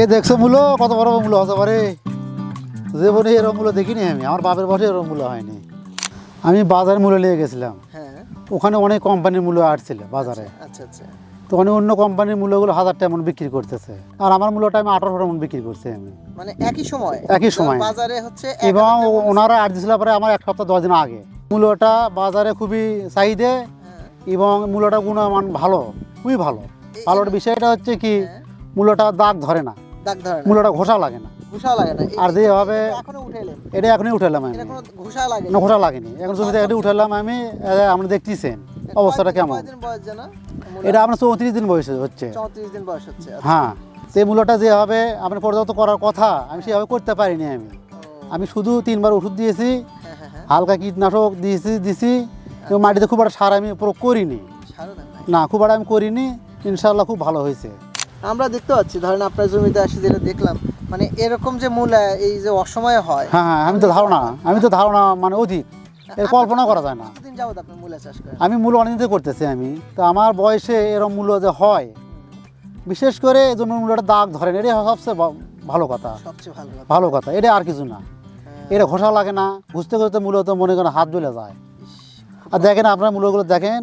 এ দেখছ মূলো কত বড় মূল্য হতে পারে? জীবনে এরকম মূল্য দেখিনি আমি আমার বাপের বসে এরকম মূল্য হয়নি। আমি বাজার মূল্য নিয়ে গেছিলাম। হ্যাঁ। ওখানে অনেক কোম্পানির মূল্য আসছিল বাজারে। আচ্ছা আচ্ছা তো অনেক অন্য কোম্পানির মূল্যগুলো হাজার টাকা মন বিক্রি করতেছে। আর আমার মূল্যটা আমি আঠারোশো মন বিক্রি করছি আমি। মানে একই সময়? একই সময়। বাজারে হচ্ছে এবং ওনারা আট দিয়েছিল পরে আমার এক সপ্তাহ দশ দিন আগে। মূল্যটা বাজারে খুবই চাহিদা হ্যাঁ, এবং মূল্যটা গুণমান ভালো খুবই ভালো। ভালোর বিষয়টা হচ্ছে কি হ্যাঁ, মূল্যটা দাগ ধরে না। দাগ ধরে না। মূল্যটা ঘষা লাগে না। ঘুষা লাগে না। আর যেভাবে এখনও উঠাইলেন এটা এখনই উঠালাম আমি। কোনো লাগে না ঘষা লাগেনি। এখন জমিতে এটা উঠালাম আমি আপনি দেখতেছেন অবস্থাটা কেমন। কয়দিন বয়স জানা এটা আপনার চৌত্রিশ দিন বয়স হচ্ছে। চৌত্রিশ দিন বয়স হচ্ছে আচ্ছা। হ্যাঁ সেই মূল্যটা যেভাবে আপনি পর্যাপ্ত করার কথা আমি সেভাবে করতে পারিনি আমি। আমি শুধু তিনবার ওষুধ দিয়েছি হ্যাঁ হ্যাঁ হ্যাঁ। হালকা কীটনাশক দিয়েছি দিছি। এবং মাটিতে খুব একটা সার আমি প্রয়োগ করিনি। না খুব একটা আমি করিনি। ইনশাল্লাহ খুব ভালো হয়েছে। আমরা দেখতে পাচ্ছি ধরেন আপনার জমিতে আসি যেটা দেখলাম মানে এরকম যে মূলা এই যে অসময়ে হয় হ্যাঁ হ্যাঁ আমি তো ধারণা আমি তো ধারণা মানে অধিক এর কল্পনা করা যায় না। কতদিন যাবত আপনি মূলা চাষ করেন? আমি মূল্য অনেকদিন করতেছি আমি তো আমার বয়সে এরকম মূল্য যে হয় বিশেষ করে এই জন্য মূল্যটা দাগ ধরেন এটা সবচেয়ে ভালো কথা। সবচেয়ে ভালো কথা। ভালো কথা এটা আর কিছু না। হ্যাঁ, এটা ঘষা লাগে না ঘুষতে ঘুষতে মূলত মনে করেন হাত জ্বলে যায়। আর দেখেন আপনার মূল্যগুলো দেখেন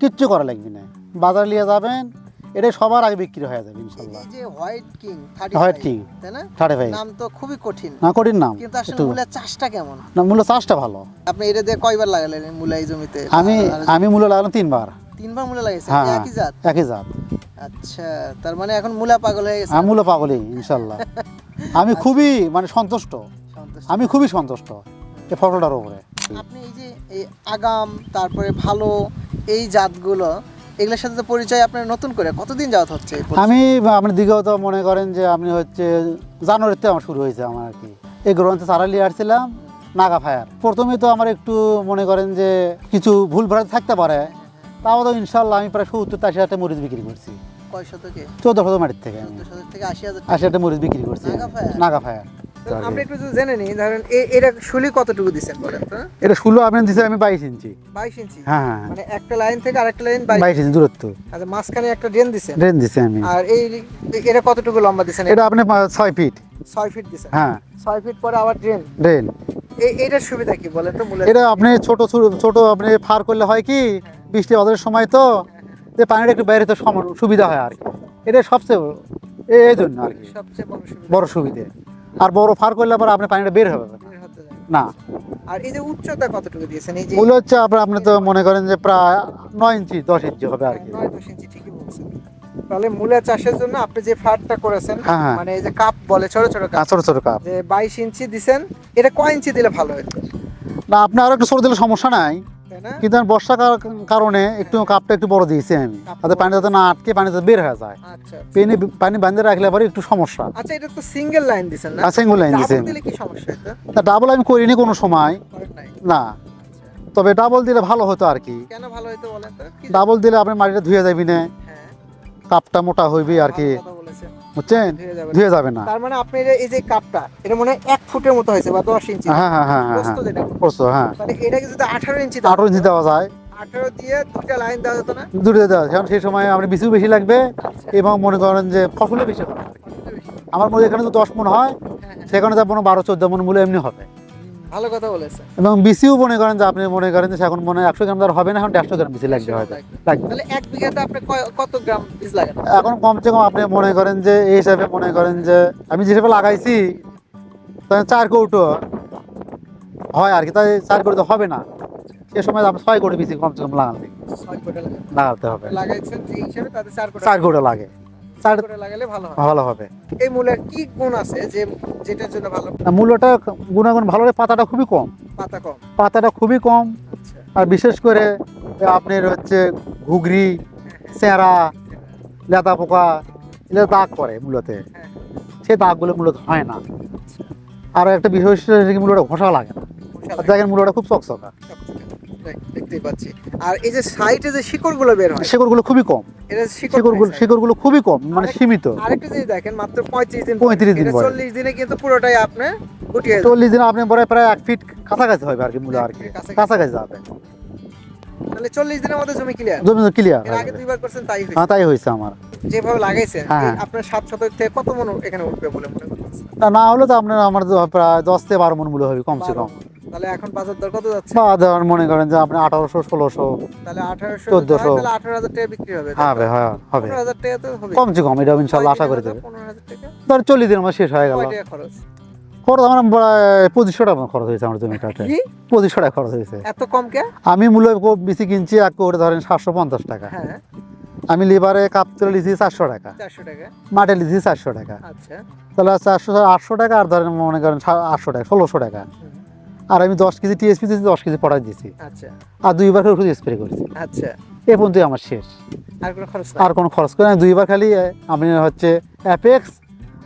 কিচ্ছু করা লাগবে না। বাজারে নিয়ে যাবেন এটা সবার আগে বিক্রি হয়ে যাবে ইনশাল্লাহ এই যে হোয়াইট কিং হোয়াইট কিং তাই না? থার্টি ফাইভ নাম তো খুবই কঠিন। না কঠিন নাম কিন্তু আসলে মূলার চাষটা কেমন? না মূল্য চাষটা ভালো। আপনি এটা দিয়ে কয়বার লাগালেন মূলা এই জমিতে? আমি আমি মূল্য লাগালাম তিনবার। তিনবার মূলা লাগাইছেন? হ্যাঁ একই জাত? একই জাত। আচ্ছা তার মানে এখন মূলা পাগল হয়ে গেছে। আমি মূল্য পাগলই ইনশাল্লাহ আমি খুবই মানে সন্তুষ্ট। সন্তুষ্ট। আমি খুবই সন্তুষ্ট এই ফটোটার উপরে। আপনি এই যে এই আগাম তারপরে ভালো এই জাতগুলো এগুলোর সাথে তো পরিচয় আপনার নতুন করে কতদিন যাওয়া হচ্ছে আমি আপনি দিঘত মনে করেন যে আপনি হচ্ছে জানুয়ারিতে আমার শুরু হয়েছে আমার আর কি। এই গ্রন্থে নিয়ে আসছিলাম নাগা ফায়ার। প্রথমে তো আমার একটু মনে করেন যে কিছু ভুল ভ্রাট থাকতে পারে তাও তো ইনশাল্লাহ আমি প্রায় সত্তর আশি হাজার মরিচ বিক্রি করছি। কয় শতকে? চোদ্দ শত মাটির থেকে। আশি হাজার আশি হাজার মরিচ বিক্রি করছি। নাগা ফায়ার? আমরা একটু জেনে নিই ধরেন এ- এটা শুলি কতটুকু বলেন তো? এটা আপনি আমি ইঞ্চি। বাইশ ইঞ্চি? হ্যাঁ হ্যাঁ মানে একটা লাইন থেকে আরেকটা লাইন ইঞ্চি দূরত্ব। আচ্ছা মাঝখানে একটা ড্রেন ড্রেন আমি। আর এই এটা কতটুকু লম্বা এটা আপনি ফিট। ফিট হ্যাঁ। ফিট পরে আবার ড্রেন। ড্রেন। এই এইটার সুবিধা কি বলেন তো এটা আপনি ছোট ছোট- আপনি ফার করলে হয় কি বৃষ্টি বাদলের সময় তো যে পানিটা একটু বাইরে তো সুবিধা হয় আর কি। এটা সবচেয়ে এই জন্য আর কি। সবচেয়ে বড় সুবিধে। আর বড় ফার করলে আবার আপনি পানিটা বের হবে না। আর এই যে উচ্চতা কতটুকু দিয়েছেন? এই যে মূল হচ্ছে আপনার আপনি তো মনে করেন যে প্রায় নয় ইঞ্চি দশ ইঞ্চি হবে আর কি। নয় দশ ইঞ্চি ঠিকই বলছেন। তাহলে মূলা চাষের জন্য আপনি যে ফাটটা করেছেন হ্যাঁ, হ্যাঁ। মানে এই যে কাপ বলে ছোট ছোট কাপ। হ্যাঁ, ছোট ছোট কাপ। যে বাইশ ইঞ্চি দিছেন এটা কয় ইঞ্চি দিলে ভালো হতো না আপনি আরও একটু ছোট দিলে সমস্যা নাই। কিন্তু বর্ষাকার কারণে একটু কাপটা একটু বড় দিয়েছি আমি। যাতে পানি যাতে না আটকে পানি যাতে বের হয়ে যায়। আচ্ছা পানি পানি বাঁধে রাখলে পরে একটু সমস্যা। আচ্ছা এটা তো সিঙ্গেল লাইন দিছেন না? দিছেন। সমস্যা হতো তা ডাবল আমি করিনি কোনো সময়। না। তবে ডাবল দিলে ভালো হতো আর কি। কেন ভালো হতো বলেন তো? ডাবল দিলে আপনি মাটিটা ধুয়ে যাবি না। হ্যাঁ। কাপটা মোটা হইবি আর কি। বুঝছেন? ধুয়ে যাবে না। তার মানে আপনি এই যে- কাপটা এটা মনে হয় এক ফুটের মতো হয়েছে বা দশ ইঞ্চি। হ্যাঁ হ্যাঁ হ্যাঁ হ্যাঁ তাহলে এটাকে যদি আঠারো ইঞ্চি আঠারো ইঞ্চি দেওয়া যায়। আঠারো দিয়ে দুটা লাইন দেওয়া যেত না? দুটো দেওয়া কারণ সেই সময় আপনি বিচু বেশি লাগবে এবং মনে করেন যে ফসলও বেশি হবে। আমার মনে এখানে তো দশ মন হয় হ্যাঁ। সেখানে তো আপনার বারো চোদ্দ মন মূলে এমনি হবে। ভালো কথা বলেছেন। এবং বিসিও মনে করেন যে আপনি মনে করেন যে এখন মনে হয় একশো গ্রাম ধর হবে না এখন দেড়শো গ্রাম বেশি লাগবে হয়তো। তাহলে এক বিঘাতে আপনি কত গ্রাম বীজ লাগান? এখন কমসে কম আপনি মনে করেন যে এই হিসাবে মনে করেন যে আমি যে হিসাবে লাগাইছি চার কৌটো হয় আর কি তাই চার কৌটো হবে না। সে সময় আপনি ছয় কোটি বেশি কমসে কম লাগান লাগাতে হবে। লাগাইছেন যে হিসাবে তাদের চার কোটা চার কৌটো লাগে। চার লাগালে ভালো ভালো হবে। এই মূলের কি গুণ আছে যে যেটার জন্য ভালো? গুণাগুণ ভালো পাতাটা খুবই কম। পাতা কম। পাতাটা খুবই কম। আচ্ছা। আর বিশেষ করে আপনার হচ্ছে ঘুগরি চেঁড়া লেদা পোকা এগুলো দাগ করে মূলতে। হ্যাঁ। সেই দাগগুলো মূলত হয় না। আর একটা বিষয় মূলটা ঘষা লাগে না। দেখেন মূলটা খুব চকচকা। দেখতেই পাচ্ছি। আর এই যে সাইডে যে শিকড়গুলো বের হয় শেকড়গুলো খুবই কম। এটা শিকড় শেকড়গুলো শেকড়গুলো খুবই কম মানে সীমিত। আরেকটা জিনিস দেখেন মাত্র পঁয়ত্রিশ দিন 35 দিন বয়স। চল্লিশ দিনে কিন্তু পুরোটাই আপনি গুটিয়ে যাবে। চল্লিশ দিন আপনি পরে প্রায় এক ফিট কাছাকাছি হবে আর কি মূল আর কি। কাছাকাছি। যাবে। তাহলে চল্লিশ দিনের মধ্যে জমি ক্লিয়ার জমি ক্লিয়ার এর আগে দুইবার করছেন তাই হয়েছে। হ্যাঁ তাই হয়েছে আমার। যেভাবে লাগাইছেন হ্যাঁ। আপনার সাত শতক থেকে কত মন এখানে উঠবে বলে মনে করতেছেন? না হলে তো আপনার আমার প্রায় দশ থেকে বারো মন মূল্য হবে কমসে কম। তাহলে এখন বাজার দর কত যাচ্ছে? বা ধরেন মনে করেন যে আপনি আঠারোশো ষোলোশো তাহলে আঠারোশো 1400 তাহলে আঠারো হাজার টাকা বিক্রি হবে হবে হ্যাঁ হবে। হাজার টাকা তো হবে। কমসে কম এটা ইনশাল্লাহ আশা করে দেবে ধর চল্লিশ দিন আমার শেষ হয়ে গেল। খরচ? খরচ আমার পঁচিশশো টাকা খরচ হয়েছে আমার জমিটাতে পঁচিশশো টাকা খরচ হয়েছে। এত কম কে? আমি মূল্য বেশি কিনছি এক করে ধরেন সাতশো পঞ্চাশ টাকা। হ্যাঁ। আমি লিভারে কাপ তুলে লিছি চারশো টাকা। মাঠে লিছি চারশো টাকা। আচ্ছা। তাহলে চারশো আটশো টাকা আর ধরেন মনে করেন আটশো টাকা ষোলোশো টাকা। হুম, আর আমি দশ কেজি টিএসপি দিয়েছি দশ কেজি পটাশ দিয়েছি। আচ্ছা। আর দুইবার করে ওষুধ স্প্রে করেছি। আচ্ছা। এ পর্যন্ত আমার শেষ। আর কোনো খরচ আর কোনো খরচ করে আমি দুইবার খালি আমি হচ্ছে অ্যাপেক্স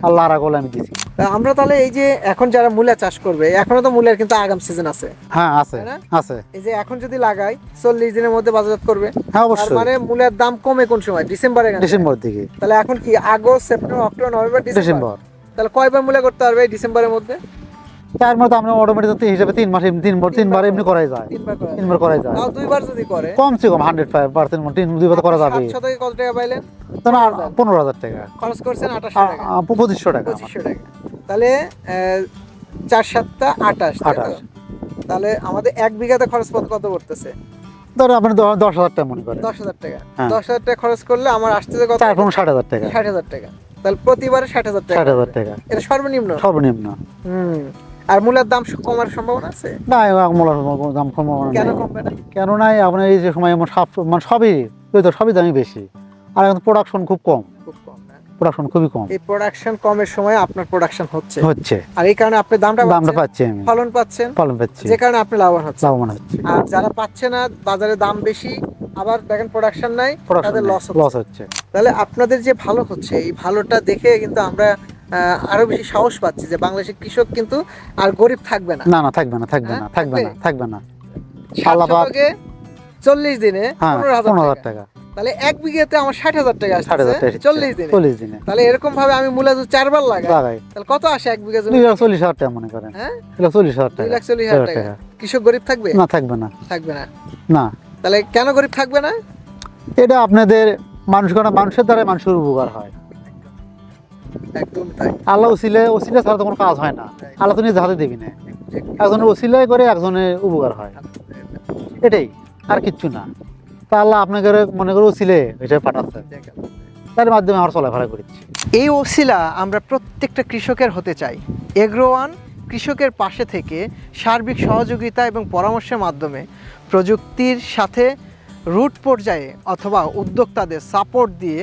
আর লারাগোল আমি দিয়েছি। আমরা তাহলে এই যে এখন যারা মূলা চাষ করবে এখনও তো মূলের কিন্তু আগাম সিজন আছে। হ্যাঁ আছে আছে। এই যে এখন যদি লাগাই চল্লিশ দিনের মধ্যে বাজারজাত করবে। হ্যাঁ অবশ্যই। মানে মূলের দাম কমে কোন সময়? ডিসেম্বরে? ডিসেম্বর দিকে। তাহলে এখন কি August September October November December? তাহলে কয়বার মূলা করতে পারবে ডিসেম্বরের মধ্যে? তার মধ্যে আমরা অটোমেটিক হিসাবে তিন মাস তিনবার তিনবার এমনি করাই যায়। তিনবার করা করাই যায়। দুইবার যদি করে? কমসে কম হান্ড্রেড ফাইভ পার্সেন্ট তিন দুইবার করা যাবে কত টাকা পাইলেন? পনেরো হাজার টাকা। খরচ করছেন আঠাশশো টাকা। পঁচিশশো টাকা। পঁচিশশো টাকা। তাহলে চার সাতটা আঠাশ? আঠাশ। তাহলে আমাদের এক বিঘাতে খরচ কত কত পড়তেছে? ধরো আপনি দশ হাজার টাকা মনে করেন। দশ হাজার টাকা। হ্যাঁ। দশ হাজার টাকা খরচ করলে আমার আসতেছে কত? চার পনেরো ষাট হাজার টাকা। ষাট হাজার টাকা। তাহলে প্রতিবারে ষাট হাজার টাকা। ষাট হাজার টাকা। এটা সর্বনিম্ন? সর্বনিম্ন। হুম। আর মূলের দাম কমার সম্ভাবনা আছে? না মোলার দাম কম কেন কমবে না? কেন নাই আপনার এই যে সময় আমার সব মানে সবই ওই তো সবই দামই বেশি। আর এখন প্রোডাকশন খুব কম। প্রোডাকশন খুবই কম। এই প্রোডাকশন কমের সময় আপনার প্রোডাকশন হচ্ছে। হচ্ছে। আর এই কারণে আপনি দামটা দামটা পাচ্ছেন, ফলন পাচ্ছেন। ফলন পাচ্ছি। যে কারণে আপনি লাভবান হচ্ছে লাভবান হচ্ছে। আর যারা পাচ্ছে না বাজারে দাম বেশি আবার দেখেন প্রোডাকশন নাই তাদের লস লস হচ্ছে। তাহলে আপনাদের যে ভালো হচ্ছে এই ভালোটা দেখে কিন্তু আমরা আরও বেশি সাহস পাচ্ছি যে বাংলাদেশের কৃষক কিন্তু আর গরিব থাকবে না। না না থাকবে না থাকবে হ্যাঁ, না থাকবে? না। থাকবে? না চল্লিশ দিনে হ্যাঁ পনেরো হাজার টাকা। তাহলে এক বিঘাতে আমার ষাট হাজার টাকা আসছে চল্লিশ দিনে। চল্লিশ দিনে। তাহলে এরকম ভাবে আমি মূলা যদি চারবার লাগাই তাহলে কত আসে এক বিঘা জমি দুই লাখ চল্লিশ হাজার টাকা মনে করেন। হ্যাঁ? দুই চল্লিশ হাজার দুই টাকা লাখ চল্লিশ হাজার টাকা। কৃষক গরিব থাকবে? না থাকবে না। থাকবে না। না। তাহলে কেন গরিব থাকবে না? এটা আপনাদের মানুষ মানুষের দ্বারা মানুষের উপকার হয়। একদম তাই। আল্লাহ ওসিলে ওসিলে ছাড়া তো কোনো কাজ হয় না। আল্লাহ তো নিজে হাতে দিবি না। একজনের ওসিলাই করে একজনের উপকার হয়। এটাই আর কিচ্ছু না। তা আল্লাহ আপনাকে মনে করে ওসিলে এটা পাঠাচ্ছে। তার মাধ্যমে আমরা চলাফেরা করছি। এই ওসিলা আমরা প্রত্যেকটা কৃষকের হতে চাই। এগ্রোয়ান কৃষকের পাশে থেকে সার্বিক সহযোগিতা এবং পরামর্শের মাধ্যমে প্রযুক্তির সাথে রুট পর্যায়ে অথবা উদ্যোক্তাদের সাপোর্ট দিয়ে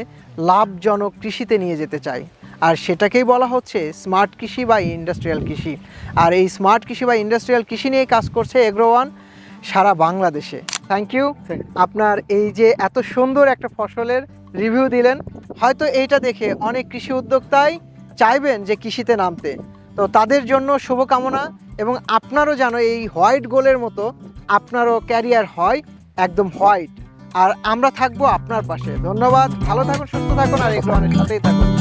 লাভজনক কৃষিতে নিয়ে যেতে চাই। আর সেটাকেই বলা হচ্ছে স্মার্ট কৃষি বা ইন্ডাস্ট্রিয়াল কৃষি। আর এই স্মার্ট কৃষি বা ইন্ডাস্ট্রিয়াল কৃষি নিয়ে কাজ করছে এগ্রোয়ান সারা বাংলাদেশে। থ্যাংক ইউ আপনার এই যে এত সুন্দর একটা ফসলের রিভিউ দিলেন হয়তো এইটা দেখে অনেক কৃষি উদ্যোক্তাই চাইবেন যে কৃষিতে নামতে। তো তাদের জন্য শুভকামনা এবং আপনারও যেন এই হোয়াইট গোলের মতো আপনারও ক্যারিয়ার হয় একদম হোয়াইট। আর আমরা থাকব আপনার পাশে। ধন্যবাদ। ভালো থাকুন সুস্থ থাকুন আর এগুলো সাথেই থাকুন।